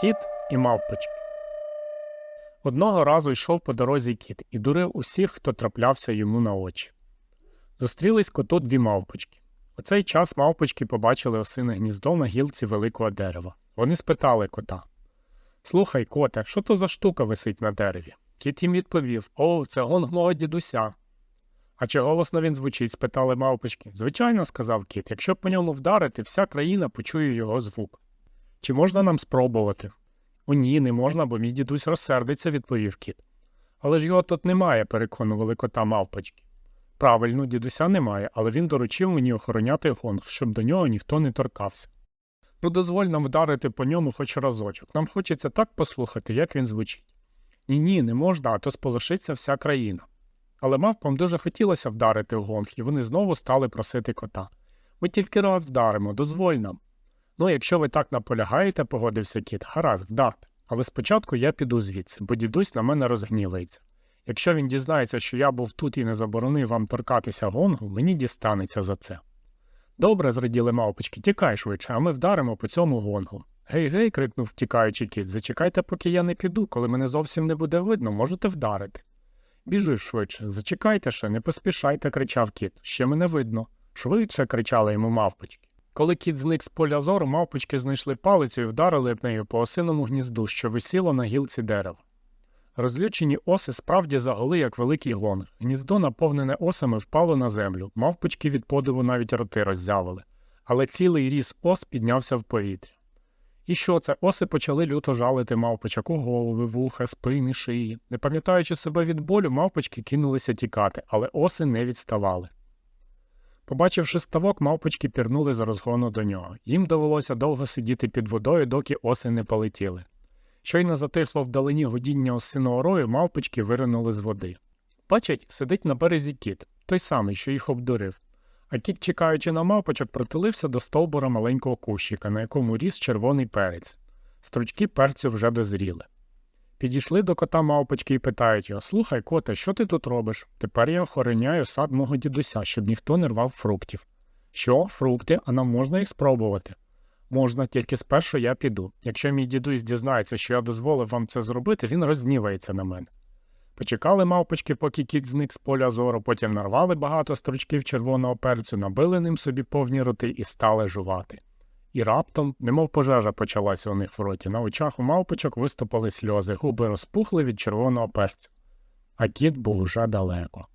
Кіт і мавпочки. Одного разу йшов по дорозі кіт і дурив усіх, хто траплявся йому на очі. Зустрілись коту дві мавпочки. У цей час мавпочки побачили осине гніздо на гілці великого дерева. Вони спитали кота: Слухай, коте, що то за штука висить на дереві? Кіт їм відповів: О, це гонг мого дідуся. А чи голосно він звучить? спитали мавпочки. Звичайно, сказав кіт, якщо по ньому вдарити, вся країна почує його звук. Чи можна нам спробувати? О, ні, не можна, бо мій дідусь розсердиться, відповів кіт. Але ж його тут немає, переконували кота мавпочки. Правильно, дідуся немає, але він доручив мені охороняти гонг, щоб до нього ніхто не торкався. Ну, дозволь нам вдарити по ньому хоч разочок. Нам хочеться так послухати, як він звучить. Ні, ні, не можна, а то сполошиться вся країна. Але мавпам дуже хотілося вдарити в гонг, і вони знову стали просити кота. Ми тільки раз вдаримо, дозволь нам. Ну, якщо ви так наполягаєте, погодився кіт, гаразд, вдарте. Але спочатку я піду звідси, бо дідусь на мене розгнівається. Якщо він дізнається, що я був тут і не заборонив вам торкатися гонгу, мені дістанеться за це. Добре, зраділи мавпочки, тікай швидше, а ми вдаримо по цьому гонгу. Гей, гей, крикнув втікаючи кіт, зачекайте, поки я не піду, коли мене зовсім не буде видно, можете вдарити. Біжи швидше, зачекайте ще, не поспішайте, кричав кіт. Ще мене видно. Швидше кричали йому мавпочки. Коли кіт зник з поля зору, мавпочки знайшли палицю і вдарили б нею по осиному гнізду, що висіло на гілці дерева. Розлючені оси справді загули, як великий гонг. Гніздо, наповнене осами, впало на землю. Мавпочки від подиву навіть роти роззявили. Але цілий ріс ос піднявся в повітря. І що це? Оси почали люто жалити мавпочок у голови, вуха, спини, шиї. Не пам'ятаючи себе від болю, мавпочки кинулися тікати, але оси не відставали. Побачивши ставок, мавпочки пірнули з розгону до нього. Їм довелося довго сидіти під водою, доки оси не полетіли. Щойно затихло вдалині гудіння осиного рою, мавпочки виринули з води. Бачать, сидить на березі кіт, той самий, що їх обдурив. А кіт, чекаючи на мавпочок, притилився до стовбура маленького кущика, на якому ріс червоний перець. Стручки перцю вже дозріли. Підійшли до кота мавпочки і питають його Слухай, коте, що ти тут робиш? Тепер я охороняю сад мого дідуся, щоб ніхто не рвав фруктів. Що, фрукти, а нам можна їх спробувати? Можна, тільки спершу я піду. Якщо мій дідусь дізнається, що я дозволив вам це зробити, він рознівається на мене. Почекали мавпочки, поки кіт зник з поля зору, потім нарвали багато стручків червоного перцю, набили ним собі повні роти і стали жувати. І раптом, немов пожежа почалася у них в роті, на очах у мавпочок виступили сльози, губи розпухли від червоного перцю. А кіт був уже далеко.